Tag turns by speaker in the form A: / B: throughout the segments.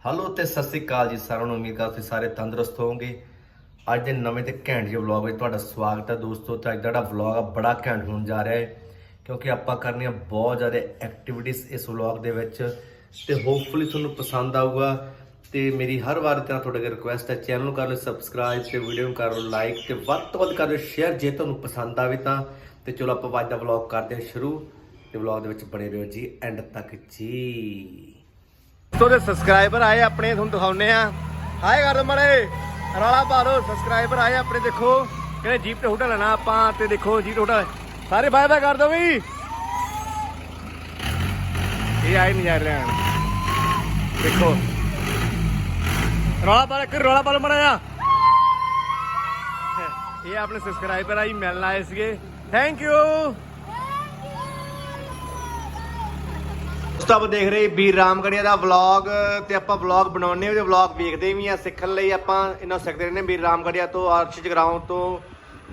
A: Hello ਤੇ ਸਤਿ ਸ੍ਰੀ ਅਕਾਲ ਜੀ, ਸਾਰਿਆਂ ਨੂੰ ਉਮੀਦ ਕਰਦਾ ਤੁਸੀਂ ਸਾਰੇ ਤੰਦਰੁਸਤ ਹੋਵੋਗੇ। ਅੱਜ ਦੇ ਨਵੇਂ ਤੇ ਘੈਂਟ ਜਿਹੇ ਵਲੌਗ ਵਿੱਚ ਤੁਹਾਡਾ ਸਵਾਗਤ ਹੈ ਦੋਸਤੋ, ਤੇ ਅੱਜ ਦਾ ਜਿਹੜਾ ਵਲੌਗ ਆ, ਬੜਾ ਘੈਂਟ ਹੋਣ ਜਾ ਰਿਹਾ ਹੈ, ਕਿਉਂਕਿ ਆਪਾਂ ਕਰਨੀਆਂ ਬਹੁਤ ਜ਼ਿਆਦਾ ਐਕਟੀਵਿਟੀਜ਼ ਇਸ ਵਲੌਗ ਦੇ ਵਿੱਚ, ਤੇ ਹੋਪਫੁਲੀ ਤੁਹਾਨੂੰ ਪਸੰਦ ਆਊਗਾ। ਤੇ ਮੇਰੀ ਹਰ ਵਾਰ ਦੀ ਤਰ੍ਹਾਂ ਤੁਹਾਡੇ ਅੱਗੇ ਰਿਕੁਐਸਟ ਹੈ ਚੈਨਲ ਨੂੰ ਕਰ ਲਓ ਸਬਸਕ੍ਰਾਈਬ ਤੇ ਵੀਡੀਓ ਨੂੰ ਕਰ ਲਓ ਲਾਈਕ ਤੇ ਵੱਧ ਤੋਂ ਵੱਧ ਕਰ ਦਿਓ ਸ਼ੇਅਰ ਜੇ ਤੁਹਾਨੂੰ ਪਸੰਦ ਆਵੇ ਤਾਂ। ਤੇ ਚਲੋ ਆਪਾਂ ਅੱਜ ਦਾ ਵਲੌਗ ਕਰਦੇ ਹਾਂ ਸ਼ੁਰੂ, ਤੇ ਵਲੌਗ ਦੇ ਵਿੱਚ ਬਣੇ ਰਹੋ ਜੀ ਐਂਡ ਤੱਕ ਜੀ। ਤੋਂ ਦੇ ਸਬਸਕ੍ਰਾਈਬਰ ਆਏ ਆਪਣੇ, ਤੁਹਾਨੂੰ ਦਿਖਾਉਨੇ ਆ ਹਾਏ ਕਰ ਮੜੇ, ਰੌਲਾ ਪਾ ਸਬਸਕ੍ਰਾਈਬਰ ਆਏ ਆਪਣੇ, ਦੇਖੋ। ਕਹਿੰਦੇ ਜੀਪ ਤੇ ਹੁਟਾ ਲੈਣਾ ਆਪਾਂ, ਤੇ ਦੇਖੋ ਜੀਪ ਤੇ ਸਾਰੇ ਬਾਏ ਬਾਏ ਕਰ ਦੋ ਵੀ। ਇਹ ਆਏ ਨਹੀਂ ਜਾ ਰਹੇ ਦੇਖੋ। ਰੌਲਾ ਪਾ ਕਰ ਰੌਲਾ ਪਾ ਲਓ ਇਹ ਆਪਣੇ ਸਬਸਕ੍ਰਾਈਬਰ ਆਈ ਮਿਲਣ ਆਏ ਸੀਗੇ। ਥੈਂਕ ਯੂ ਦੋਸਤੋ ਆਪਾਂ ਦੇਖ ਰਹੇ ਵੀਰ ਰਾਮਗੜੀਆ ਦਾ ਵਲੌਗ ਤੇ ਆਪਾਂ ਵਲੌਗ ਬਣਾਉਣੇ ਉਹਦੇ ਵਲੌਗ ਵੇਖਦੇ ਵੀ ਆ ਸਿੱਖਣ ਲਈ ਆਪਾਂ ਇਹਨਾਂ ਸਿੱਖਦੇ ਰਹਿੰਦੇ ਵੀਰ ਰਾਮਗੜੀਆ ਤੋਂ ਅਰਸ਼ ਜਗਰਾਉਂ ਤੋਂ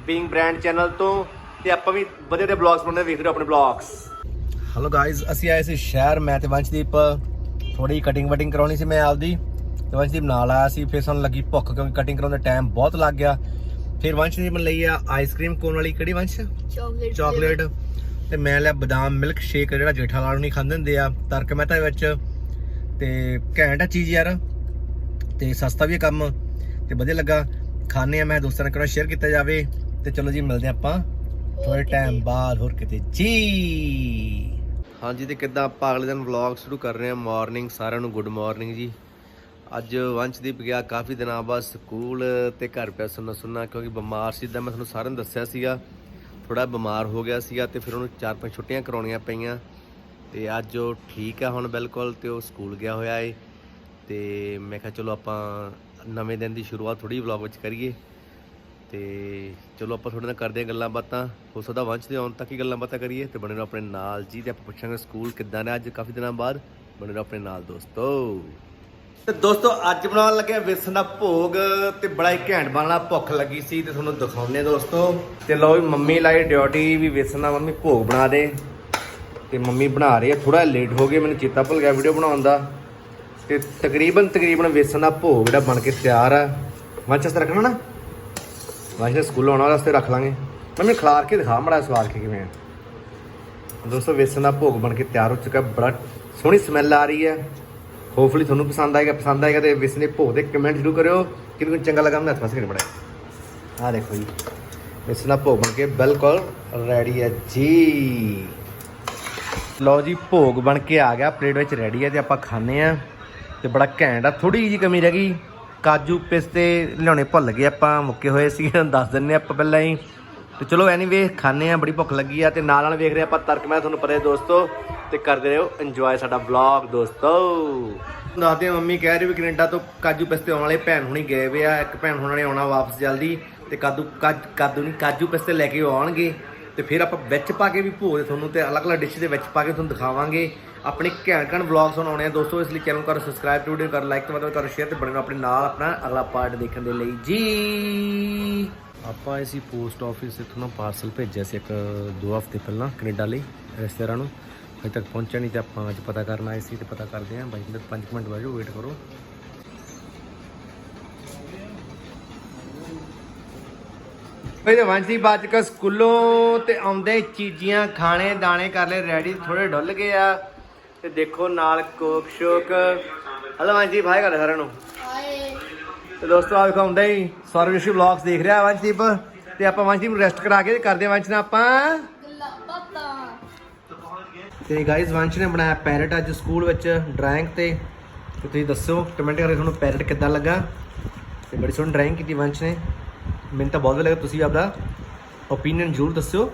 A: ਬੀਇੰਗ ਬ੍ਰਾਂਡ ਚੈਨਲ ਤੋਂ ਤੇ ਆਪਾਂ ਵੀ ਵਧੀਆ ਵਧੀਆ ਵਲੌਗਸ ਬਣਾਉਂਦੇ ਵੇਖਦੇ ਰਹੋ ਆਪਣੇ ਵਲੌਗਸ ਹੈਲੋ ਗਾਇਜ਼ ਅਸੀਂ ਆਏ ਸੀ ਸ਼ਹਿਰ ਮੈਂ ਤੇ ਵੰਸ਼ਦੀਪ ਥੋੜੀ ਕਟਿੰਗ ਵਟਿੰਗ ਕਰਾਉਣੀ ਸੀ ਮੈਂ ਆਪਦੀ ਤੇ ਵੰਸ਼ਦੀਪ ਨਾਲ ਆਇਆ ਸੀ ਫਿਰ ਸਾਨੂੰ ਲੱਗੀ ਭੁੱਖ ਕਿਉਂਕਿ ਕਟਿੰਗ ਕਰਾਉਣ ਦਾ ਟਾਈਮ ਬਹੁਤ ਲੱਗ ਗਿਆ। ਫਿਰ ਵੰਸ਼ਦੀਪ ਨੇ ਲਈ ਆ ਆਈਸਕ੍ਰੀਮ ਕੋਨ ਵਾਲੀ ਕਿਹੜੀ ਵੰਸ਼?
B: ਚਾਕਲੇਟ
A: ਚਾਕਲੇਟ ਤੇ ਮੈਂ ਲਿਆ ਬਦਾਮ ਮਿਲਕ ਸ਼ੇਕ ਜਿਹੜਾ ਜੇਠਾ ਲਾਲ ਨਹੀਂ ਖਾਂਦੇ ਹੁੰਦੇ ਆ ਤਰਕ ਮਹਿਤਾ ਵਿੱਚ ਤੇ ਘੈਂਟ ਆ ਚੀਜ਼ ਯਾਰ ਤੇ ਸਸਤਾ ਵੀ ਆ ਕੰਮ ਤੇ ਵਧੀਆ ਲੱਗਾ। ਖਾਣੇ ਆ ਮੈਂ ਦੋਸਤਾਂ ਨਾਲ ਕਿਹੜਾ ਸ਼ੇਅਰ ਕੀਤਾ ਜਾਵੇ ਤੇ ਚਲੋ ਜੀ ਮਿਲਦੇ ਆਪਾਂ ਥੋੜੇ ਟਾਈਮ ਬਾਅਦ ਹੋਰ ਕਿਤੇ। ਜੀ! ਹਾਂਜੀ ਤੇ ਕਿੱਦਾਂ ਆਪਾਂ ਅਗਲੇ ਦਿਨ ਵਲੌਗ ਸ਼ੁਰੂ ਕਰ ਰਹੇ ਹਾਂ। ਮਾਰਨਿੰਗ ਸਾਰਿਆਂ ਨੂੰ ਗੁੱਡ ਮਾਰਨਿੰਗ ਜੀ। ਅੱਜ ਵੰਸ਼ਦੀਪ ਗਿਆ ਕਾਫੀ ਦਿਨਾਂ ਬਾਅਦ ਸਕੂਲ ਤੇ ਘਰ ਪਿਆ ਸੁਣਨਾ ਸੁਣਨਾ ਕਿਉਂਕਿ ਬਿਮਾਰ ਸੀ ਤਾਂ ਮੈਂ ਤੁਹਾਨੂੰ ਸਾਰਿਆਂ ਨੂੰ ਦੱਸਿਆ ਸੀਗਾ। ਥੋੜਾ ਬਿਮਾਰ ਹੋ ਗਿਆ ਸੀਗਾ ਤੇ ਫਿਰ ਉਹਨੂੰ ਚਾਰ ਪੰਜ ਛੁੱਟੀਆਂ ਕਰਾਉਣੀਆਂ ਪਈਆਂ। ਤੇ ਅੱਜ ਉਹ ਠੀਕ ਆ ਹੁਣ ਬਿਲਕੁਲ ਤੇ ਉਹ ਸਕੂਲ ਗਿਆ ਹੋਇਆ ਏ। ਤੇ ਮੈਂ ਕਿਹਾ ਚਲੋ ਆਪਾਂ ਨਵੇਂ ਦਿਨ ਦੀ ਸ਼ੁਰੂਆਤ ਥੋੜੀ ਵਲੌਗ ਵਿੱਚ ਕਰੀਏ। ਤੇ ਚਲੋ ਆਪਾਂ ਥੋੜੇ ਨਾਲ ਕਰਦੇ ਹਾਂ ਗੱਲਾਂ ਬਾਤਾਂ। ਹੋ ਸਕਦਾ ਵੰਸ਼ ਦੇ ਆਉਣ ਤੱਕ ਹੀ ਗੱਲਾਂ ਬਾਤਾਂ ਕਰੀਏ ਤੇ ਬਣੇ ਰਹੋ ਆਪਣੇ ਨਾਲ ਜੀ ਤੇ ਆਪਾਂ ਪੁੱਛਾਂਗੇ ਸਕੂਲ ਕਿੱਦਾਂ ਨੇ ਅੱਜ ਕਾਫੀ ਦਿਨਾਂ ਬਾਅਦ। ਬਣੇ ਰਹੋ ਆਪਣੇ ਨਾਲ ਦੋਸਤੋ। ਤੇ ਦੋਸਤੋ, ਅੱਜ ਬਣਾਉਣ ਲੱਗੇ ਵੇਸਣ ਦਾ ਭੋਗ ਤੇ ਬੜਾ ਹੀ ਘੈਂਟ ਬਣਨਾ ਭੁੱਖ ਲੱਗੀ ਸੀ ਤੇ ਤੁਹਾਨੂੰ ਦਿਖਾਉਣੇ ਦੋਸਤੋ। ਤੇ ਲਓ ਵੀ ਮੰਮੀ ਲਾਈ ਡਿਊਟੀ ਵੀ ਵੇਸਣ ਦਾ ਮੰਮੀ ਭੋਗ ਬਣਾ ਦੇ। ਤੇ ਮੰਮੀ ਬਣਾ ਰਹੀ ਹੈ ਥੋੜਾ ਲੇਟ ਹੋ ਗਏ ਮੈਨੂੰ ਚੇਤਾ ਭੁੱਲ ਗਿਆ ਵੀਡੀਓ ਬਣਾਉਣ ਦਾ। ਤੇ ਤਕਰੀਬਨ ਤਕਰੀਬਨ ਵੇਸਣ ਦਾ ਭੋਗ ਜਿਹੜਾ ਬਣ ਕੇ ਤਿਆਰ ਆ। ਵਾਂਚਸ ਰੱਖਣਾ ਨਾ? ਵਾਂਚਸ ਸਕੂਲ ਆਉਣਾ ਵਾਸਤੇ ਰੱਖ ਲਾਂਗੇ। ਮੰਮੀ ਖਲਾਰ ਕੇ ਦਿਖਾ, ਮੜਾ ਸਵਾਦ ਕੇ ਕਿਵੇਂ ਆ। ਦੋਸਤੋ, ਵੇਸਣ ਦਾ ਭੋਗ ਬਣ ਕੇ ਤਿਆਰ ਹੋ ਚੁੱਕਾ, ਬੜਾ ਸੋਹਣੀ ਸਮੈਲ ਆ ਰਹੀ ਹੈ ਹੋਪਫੁਲੀ ਤੁਹਾਨੂੰ ਪਸੰਦ ਆਏਗਾ ਪਸੰਦ ਆਏਗਾ ਤੇ ਵੇਸਣ ਦੇ ਭੋਗ ਦੇ ਕਮੈਂਟ ਜ਼ਰੂਰ ਕਰਿਓ। ਕਿ ਤੁਹਾਨੂੰ ਚੰਗਾ ਲੱਗਾ, ਮੈਂ ਹੱਥ ਪਾਸੇ ਨਹੀਂ ਬੜਾ ਆ ਦੇਖੋ ਜੀ। ਵੇਸਣ ਦਾ ਭੋਗ ਬਣ ਕੇ ਬਿਲਕੁਲ ਰੈਡੀ ਹੈ ਜੀ। ਲਓ ਜੀ, ਭੋਗ ਬਣ ਕੇ ਆ ਗਿਆ ਪਲੇਟ ਵਿੱਚ ਰੈਡੀ ਹੈ ਤੇ ਆਪਾਂ ਖਾਣੇ ਆ ਤੇ ਬੜਾ ਘੈਂਟ ਆ ਥੋੜੀ ਜੀ ਕਮੀ ਰਹਿ ਗਈ। ਕਾਜੂ, ਪਿਸਤੇ ਲਿਆਉਣੇ ਭੁੱਲ ਗਏ ਆਪਾਂ, ਮੁੱਕੇ ਹੋਏ ਸੀ ਦੱਸ ਦਿੰਨੇ ਆਪਾਂ ਪਹਿਲਾਂ ਹੀ। ਤੇ ਚਲੋ ਐਨੀਵੇ ਖਾਣੇ ਆ ਬੜੀ ਭੁੱਖ ਲੱਗੀ ਆ ਤੇ ਨਾਲ ਨਾਲ ਵੇਖ ਰਹੇ ਆਪਾਂ ਤਰਕ ਮੈਂ ਤੁਹਾਨੂੰ ਪਰੇ ਦੋਸਤੋ ਤੇ ਕਰਦੇ ਰਹੋ ਇੰਜੋਏ ਸਾਡਾ ਵਲੌਗ ਦੋਸਤੋ। ਦੱਸਦੇ ਆ ਮੰਮੀ ਕਹਿ ਰਹੀ ਵੀ ਕੈਨੇਡਾ ਤੋਂ ਕਾਜੂ ਪਿਸਤੇ ਆਉਣ ਵਾਲੇ ਭੈਣ ਹੁਣੀ ਗਏ ਵੇ ਆ, ਇੱਕ ਭੈਣ ਹੁਣਾਂ ਨੇ ਆਉਣਾ ਵਾਪਸ ਜਲਦੀ ਤੇ ਕਾਜੂ ਕਾਦੂ ਨਹੀਂ, ਕਾਜੂ ਪਿਸਤੇ ਲੈ ਕੇ ਉਹ ਆਉਣਗੇ ਤੇ ਫਿਰ ਆਪਾਂ ਵਿੱਚ ਪਾ ਕੇ ਵੀ ਭੋਗ ਤੁਹਾਨੂੰ ਤੇ ਅਲੱਗ-ਅਲੱਗ ਡਿਸ਼ ਦੇ ਵਿੱਚ ਪਾ ਕੇ ਤੁਹਾਨੂੰ ਦਿਖਾਵਾਂਗੇ। ਆਪਣੇ ਘੈਂਟ ਘੈਂਟ ਵਲੌਗਸ ਆਉਣੇ ਆ ਦੋਸਤੋ, ਇਸ ਲਈ ਚੈਨਲ ਕਰੋ ਸਬਸਕ੍ਰਾਈਬ ਟੂ ਵੀਡੀਓ ਕਰ ਲਾਈਕ ਤੇ ਮਤਲਬ ਕਰੋ ਸ਼ੇਅਰ ਤੇ ਬਣੇ ਆਪਣੇ ਨਾਲ, ਆਪਣਾ ਅਗਲਾ ਪਾਰਟ ਦੇਖਣ ਦੇ ਲਈ। ਜੀ! ਆਪਾਂ ਆਏ ਸੀ ਪੋਸਟ ਆਫਿਸ, ਇੱਥੋਂ ਨਾ ਪਾਰਸਲ ਭੇਜਿਆ ਸੀ ਇੱਕ, ਦੋ ਹਫ਼ਤੇ ਪਹਿਲਾਂ ਕੈਨੇਡਾ ਲਈ, ਰਿਸ਼ਤੇਦਾਰਾਂ ਨੂੰ। ਅਜੇ ਤੱਕ ਪਹੁੰਚਿਆ ਨਹੀਂ ਤੇ ਆਪਾਂ ਅੱਜ ਪਤਾ ਕਰਨ ਆਏ ਸੀ ਤੇ ਪਤਾ ਕਰਦੇ ਆਂ 5 ਮਿੰਟ 5 ਮਿੰਟ ਬਾਅਦ ਵੇਟ ਕਰੋ। ਇਹਦੇ ਵਾਂਜੀ ਬਾਜ ਕੇ ਸਕੂਲੋਂ ਤੇ ਆਉਂਦੇ ਚੀਜ਼ੀਆਂ, ਖਾਣੇ, ਦਾਣੇ ਕਰ ਲੈ ਰੈਡੀ ਥੋੜੇ ਡੁੱਲ ਗਏ ਆ। ਤੇ ਦੇਖੋ ਨਾਲ ਕੋਕ ਸ਼ੋਕ। ਹਲੋ ਵਾਂਜੀ ਭਾਈ ਕਰ ਸਾਰਿਆਂ ਨੂੰ। ਤੇ ਦੋਸਤੋ ਆ ਵੇਖੋ ਆਉਂਦਾ ਹੀ ਸੌਰਵਿਸ਼ੀ ਵਲੌਗਸ ਦੇਖ ਰਿਹਾ ਵੰਸ਼ਦੀਪ। ਤੇ ਆਪਾਂ ਵੰਸ਼ਦੀਪ ਨੂੰ ਰੈਸਟ ਕਰਾ ਕੇ ਕਰਦੇ ਵੰਸ਼ ਨਾਲ ਆਪਾਂ। ਤੇ ਗਾਇਜ਼ ਵੰਸ਼ ਨੇ ਬਣਾਇਆ ਪੈਰਟ ਅੱਜ ਸਕੂਲ ਵਿੱਚ ਡਰਾਇੰਗ ਤੇ। ਤੇ ਤੁਸੀਂ ਦੱਸੋ ਕਮੈਂਟ ਕਰਕੇ ਤੁਹਾਨੂੰ ਪੈਰਟ ਕਿੱਦਾਂ ਲੱਗਾ? ਤੇ ਬੜੀ ਸੋਹਣੀ ਡਰਾਇੰਗ ਕੀਤੀ ਵੰਸ਼ ਨੇ। ਮੈਨੂੰ ਤਾਂ ਬਹੁਤ ਵਧੀਆ ਲੱਗਾ, ਤੁਸੀਂ ਆਪਦਾ ਓਪੀਨੀਅਨ ਜ਼ਰੂਰ ਦੱਸਿਓ।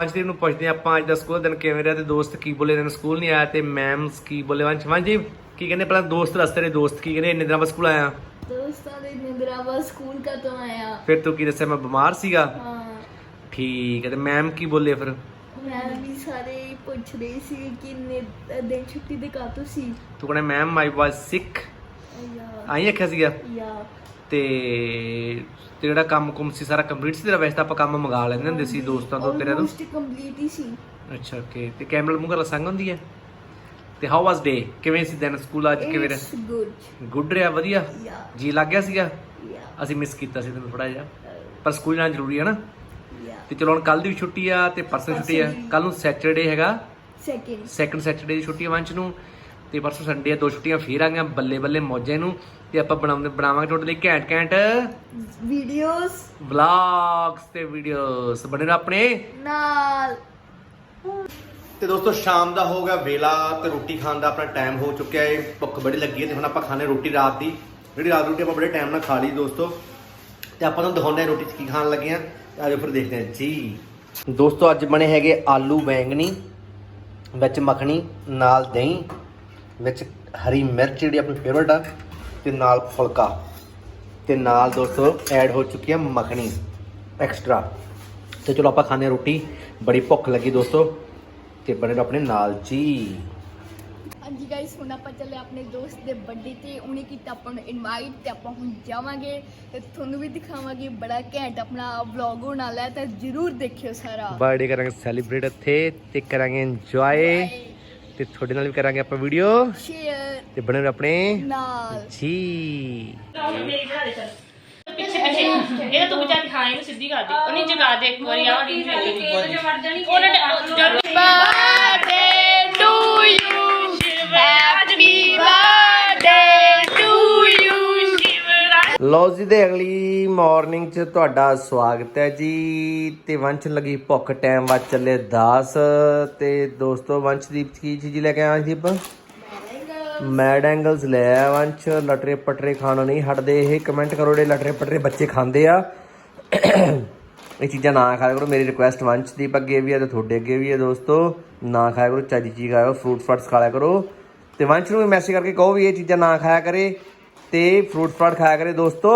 A: ਵੰਸ਼ਦੀਪ ਨੂੰ ਪੁੱਛਦੇ ਹਾਂ ਆਪਾਂ ਅੱਜ ਦਾ ਸਕੂਲ ਦਿਨ ਕਿਵੇਂ ਰਿਹਾ ਤੇ ਦੋਸਤ ਕੀ ਬੋਲੇ ਦਿਨ ਸਕੂਲ ਨਹੀਂ ਆਇਆ ਤੇ ਮੈਮਸ ਕੀ ਬੋਲੇ? ਵੰਸ਼, ਵੰਸ਼ਦੀਪ, ਕੀ ਕਹਿੰਦੇ? ਪਹਿਲਾਂ ਦੋਸਤ ਦੱਸ ਤੇਰੇ ਦੋਸਤ ਕੀ ਕਹਿੰਦੇ? ਇੰਨੇ ਦਿਨਾਂ ਬਾਅਦ ਸਕੂਲ ਆਇਆ।
B: ਦੋਸਤਾਂ ਦੇ ਨਿੰਦਰਾਵਾ ਸਕੂਲ ਕਾ ਤੋਂ ਆਇਆ?
A: ਫਿਰ ਤੂੰ ਕੀ ਦੱਸਿਆ ਮੈਂ ਬਿਮਾਰ ਸੀਗਾ?
B: ਹਾਂ।
A: ਠੀਕ ਹੈ ਤੇ ਮੈਮ ਕੀ ਬੋਲੇ ਫਿਰ?
B: ਮੈਂ ਵੀ ਸਾਰੇ ਹੀ ਪੁੱਛ ਰਹੀ ਸੀ ਕਿ ਇੰਨੇ ਦਿਨ ਛੁੱਟੀ ਦੇ ਕਾਤੋਂ ਸੀ?
A: ਤੂੰ ਕਹਿੰਦਾ ਮੈਮ ਆਈ ਵਾਸ ਸਿਕ
B: ਯਾ
A: ਆਈ ਆਖਿਆ ਸੀਗਾ?
B: ਯਾ
A: ਤੇ ਤੇ ਜਿਹੜਾ ਕੰਮ ਕੁਮ ਸੀ ਸਾਰਾ ਕੰਪਲੀਟ ਸੀ ਤੇਰਾ? ਵੈਸੇ ਤਾਂ ਆਪਾਂ ਕੰਮ ਮੰਗਾ ਲੈਂਦੇ ਹੁੰਦੇ ਸੀ ਦੋਸਤਾਂ ਤੋਂ ਤੇਰੇ ਤੋਂ?
B: ਕੰਪਲੀਟ ਹੀ ਸੀ।
A: ਅੱਛਾ ਓਕੇ ਤੇ ਕੈਮਰਾ ਮੂੰਹ ਕਰ ਸੰਗ ਹੁੰਦੀ ਹੈ? ਤੇ ਹਾਊ ਵਾਸ ਡੇ ਕਿਵੇਂ ਸੀ ਦਿਨ? ਸਕੂਲ ਅੱਜ ਕਿਵੇਂ ਰਿਹਾ?
B: It's good.
A: ਗੁੱਡ ਰਿਹਾ? ਵਧੀਆ?
B: Yeah.
A: ਜੀ ਲੱਗ ਗਿਆ ਸੀਗਾ?
B: Yeah.
A: ਅਸੀਂ ਮਿਸ ਕੀਤਾ ਸੀ ਤੈਨੂੰ ਥੋੜਾ ਜਿਹਾ। ਪਰ ਸਕੂਲ ਜਾਣਾ ਜ਼ਰੂਰੀ ਹੈ ਨਾ?
B: Yeah.
A: ਤੇ ਚਲੋ ਹੁਣ ਕੱਲ ਦੀ ਵੀ ਛੁੱਟੀ ਆ ਤੇ ਪਰਸੋਂ ਛੁੱਟੀ ਆ। ਕੱਲ ਨੂੰ ਸੈਟਰਡੇ ਹੈਗਾ।
B: Second.
A: ਸੈਕੰਡ ਸੈਟਰਡੇ ਦੀ ਛੁੱਟੀ ਆ ਵੰਸ਼ ਨੂੰ। ਤੇ ਪਰਸੋਂ ਸੰਡੇ ਆ ਦੋ ਛੁੱਟੀਆਂ ਫੇਰ ਆ ਗਈਆਂ ਬੱਲੇ ਬੱਲੇ ਮੌਜਾਂ ਨੂੰ। ਤੇ ਆਪਾਂ ਬਣਾਉਂਦੇ ਬਣਾਵਾਂਗੇ ਤੁਹਾਡੇ ਲਈ ਘੈਂਟ ਘੈਂਟ
B: Videos.
A: ਵਲੌਗਸ ਤੇ ਵੀਡੀਓਸ ਬਣੇ ਰਹੋ ਆਪਣੇ।
B: ਨਾਲ।
A: ਤੇ ਦੋਸਤੋ, ਸ਼ਾਮ ਦਾ ਹੋ ਗਿਆ ਵੇਲਾ ਤੇ ਰੋਟੀ ਖਾਣ ਦਾ ਆਪਣਾ ਟਾਈਮ ਹੋ ਚੁੱਕਿਆ ਹੈ ਭੁੱਖ ਬੜੀ ਲੱਗੀ ਹੈ ਤੇ ਹੁਣ ਆਪਾਂ ਖਾਣੇ ਰੋਟੀ ਰਾਤ ਦੀ। ਜਿਹੜੀ ਰਾਤ ਰੋਟੀ ਆਪਾਂ ਬੜੇ ਟਾਈਮ ਨਾਲ ਖਾ ਲਈ ਦੋਸਤੋ। ਤੇ ਆਪਾਂ ਤੁਹਾਨੂੰ ਦਿਖਾਉਂਦੇ ਹਾਂ ਰੋਟੀ 'ਚ ਕੀ ਖਾਣ ਲੱਗੇ ਆ। ਆਜੋ ਫਿਰ ਦੇਖਦੇ ਹਾਂ। ਜੀ। ਦੋਸਤੋ, ਅੱਜ ਬਣੇ ਹੈਗੇ ਆਲੂ ਬੈਂਗਣੀ, ਵਿੱਚ ਮੱਖਣੀ, ਨਾਲ ਦਹੀਂ, ਵਿੱਚ ਹਰੀ ਮਿਰਚ, ਜਿਹੜੀ ਆਪਣੀ ਫੇਵਰਟ ਆ, ਤੇ ਨਾਲ ਫੁਲਕਾ। ਤੇ ਨਾਲ ਦੋਸਤੋ ਐਡ ਹੋ ਚੁੱਕੀ ਆ ਮੱਖਣੀ ਐਕਸਟਰਾ ਤੇ ਚਲੋ ਆਪਾਂ ਖਾਣੇ ਰੋਟੀ। ਬੜੀ ਭੁੱਖ ਲੱਗੀ ਦੋਸਤੋ। ਤੇ ਬਣੇ ਰਹੋ ਆਪਣੇ ਨਾਲ ਜੀ।
B: ਹਾਂਜੀ ਗਾਇਸ ਹੁਣ ਆਪਾਂ ਚੱਲੇ ਆਪਣੇ ਦੋਸਤ ਦੇ ਬਰਥਡੇ ਤੇ। ਉਹਨੇ ਕੀਤਾ ਆਪਾਂ ਨੂੰ ਇਨਵਾਈਟ ਤੇ ਆਪਾਂ ਹੁਣ ਜਾਵਾਂਗੇ ਤੇ ਤੁਹਾਨੂੰ ਵੀ ਦਿਖਾਵਾਂਗੇ। ਬੜਾ ਘੈਂਟ ਆਪਣਾ ਵਲੌਗ ਹੋਣ ਵਾਲਾ ਹੈ ਤਾਂ ਜਰੂਰ ਦੇਖਿਓ ਸਾਰਾ।
A: ਬਰਥਡੇ ਕਰਾਂਗੇ ਸੈਲੀਬ੍ਰੇਟ ਇੱਥੇ ਤੇ ਕਰਾਂਗੇ ਇੰਜੋਏ ਤੇ ਤੁਹਾਡੇ ਨਾਲ ਵੀ ਕਰਾਂਗੇ ਆਪਾਂ ਵੀਡੀਓ
B: ਸ਼ੇਅਰ
A: ਤੇ ਬਣੇ ਰਹੋ ਆਪਣੇ
B: ਨਾਲ।
A: ਜੀ।
C: ਪਿੱਛੇ ਪਿੱਛੇ ਇਹ ਤੂੰ ਬਚਾ ਕੇ ਹਾਂ ਇਹਨੂੰ ਸਿੱਧੀ ਕਰ ਦੇ ਉਹਨੇ ਜਗਾ ਦੇ ਇੱਕ ਵਾਰੀ ਆ ਨਹੀਂ ਉਹਨੇ ਜਦ
B: ਬਰਥਡੇ
A: ਲਓ ਜੀ ਦੇ ਅਗਲੀ ਮਾਰਨਿੰਗ ਚ ਤੁਹਾਡਾ ਸਵਾਗਤ ਹੈ ਜੀ। ਤੇ ਵੰਸ਼ ਲੱਗੀ ਭੁੱਖ ਟਾਈਮ ਬਾਅਦ ਚੱਲੇ 10 ਤੇ ਦੋਸਤੋ, ਵੰਸ਼ਦੀਪ ਕੀ ਚੀਜ਼ ਲੈ ਕੇ ਆਇਆ ਸੀ ਆਪਾਂ? ਮੈਡ ਐਂਗਲਸ ਲੈ ਵੰਸ਼। ਲਟਰੇ ਪਟਰੇ ਖਾਣੋਂ ਨਹੀਂ ਹਟਦੇ ਇਹ। ਕਮੈਂਟ ਕਰੋ ਜਿਹੜੇ ਲਟਰੇ ਪਟਰੇ ਬੱਚੇ ਖਾਂਦੇ ਆ। ਇਹ ਚੀਜ਼ਾਂ ਨਾ ਖਾਇਆ ਕਰੋ। ਮੇਰੀ ਰਿਕੁਐਸਟ ਵੰਸ਼ਦੀਪ ਅੱਗੇ ਵੀ ਹੈ ਤੇ ਤੁਹਾਡੇ ਅੱਗੇ ਵੀ ਹੈ ਦੋਸਤੋ। ਨਾ ਖਾਇਆ ਕਰੋ। ਚਾਜ਼ੀ ਚੀਜ਼ ਖਾਓ ਫਰੂਟ ਫਰਟਸ ਖਾ ਲਿਆ ਕਰੋ। ਤੇ ਵੰਸ਼ ਨੂੰ ਵੀ ਮੈਸੇਜ ਕਰਕੇ ਕਹੋ ਵੀ ਇਹ ਚੀਜ਼ਾਂ ਨਾ ਖਾਇਆ ਕਰੇ। ਤੇ ਫਰੂਟ ਫਰਾਟ ਖਾਇਆ ਕਰੇ ਦੋਸਤੋ।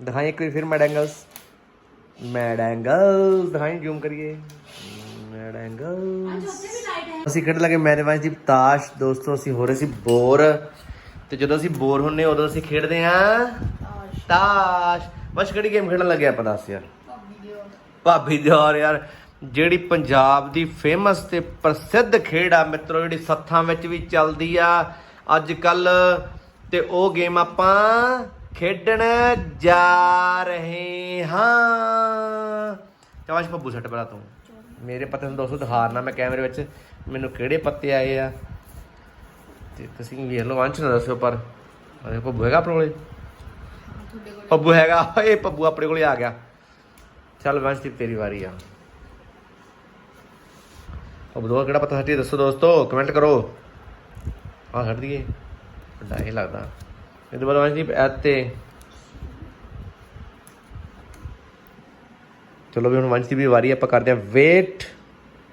A: ਦਿਖਾਈ ਇੱਕ ਵਾਰੀ ਫਿਰ ਮੈਡੈਂਗਲ ਐਂਗਲਸ ਦਿਖਾਈ ਜ਼ੂਮ ਕਰੀਏ। ਮੈਡੈਂਗਲ ਅਸੀਂ ਖੇਡ ਲਗੇ ਮੇਰੇ ਵਾਂਝ ਦੀ ਤਾਸ਼। ਦੋਸਤੋ, ਅਸੀਂ ਹੋ ਰਹੇ ਸੀ ਬੋਰ। ਤੇ ਜਦੋਂ ਅਸੀਂ ਬੋਰ ਹੁੰਨੇ ਉਦੋਂ ਅਸੀਂ ਖੇਡਦੇ ਆਂ ਤਾਸ਼। ਬਸ ਕਿਹੜੀ ਗੇਮ ਖੇਡਣ ਲੱਗੇ ਆਪਾਂ, ਦੱਸ ਯਾਰ। ਭਾਬੀ ਦਿਓਰ ਯਾਰ, ਜਿਹੜੀ ਪੰਜਾਬ ਦੀ ਫੇਮਸ ਤੇ ਪ੍ਰਸਿੱਧ ਖੇਡ ਆ, ਮਿੱਤਰੋ, ਜਿਹੜੀ ਸੱਥਾਂ ਵਿੱਚ ਵੀ ਚੱਲਦੀ ਆ। ਅੱਜ ਕੱਲ ਤੇ ਉਹ ਗੇਮ ਆਪਾਂ ਖੇਡਣ ਜਾ ਰਹੇ ਹਾਂ। ਚਵਾਸ਼ ਬੱਬੂ, ਸੱਟ ਬੜਾ ਤੂੰ। ਮੇਰੇ ਪੱਤੇ ਨੂੰ ਦੋਸਤੋ ਦਿਖਾਰਨਾ ਮੈਂ ਕੈਮਰੇ ਵਿੱਚ ਮੈਨੂੰ ਕਿਹੜੇ ਪੱਤੇ ਆਏ ਆ। ਤੇ ਤੁਸੀਂ ਵੇਖ ਲਓ ਵੰਸ਼ ਨਾ ਦੱਸਿਓ, ਪਰ ਅਰੇ ਬੱਬੂ ਹੈਗਾ ਆਪਣੇ ਕੋਲੇ? ਪੱਬੂ ਹੈਗਾ, ਇਹ ਪੱਬੂ ਆਪਣੇ ਕੋਲੇ ਆ ਗਿਆ। ਚੱਲ ਵੰਸ਼ਦੀਪ ਤੇਰੀ ਵਾਰੀ ਆ। ਉਹ ਬਦੋਆ ਕਿਹੜਾ ਪਤਾ ਹੱਟੀ ਦੱਸੋ ਦੋਸਤੋ, ਕਮੈਂਟ ਕਰੋ। ਆ ਛੱਡ ਦਈਏ ਵੱਡਾ ਇਹ ਲੱਗਦਾ। ਇਹਦੇ ਬਾਅਦ ਵੰਸ਼ਦੀਪ ਐ ਤੇ ਚਲੋ ਵੀ ਹੁਣ ਵੰਸ਼ਦੀਪ ਦੀ ਵਾਰੀ ਆਪਾਂ ਕਰਦੇ ਆ ਵੇਟ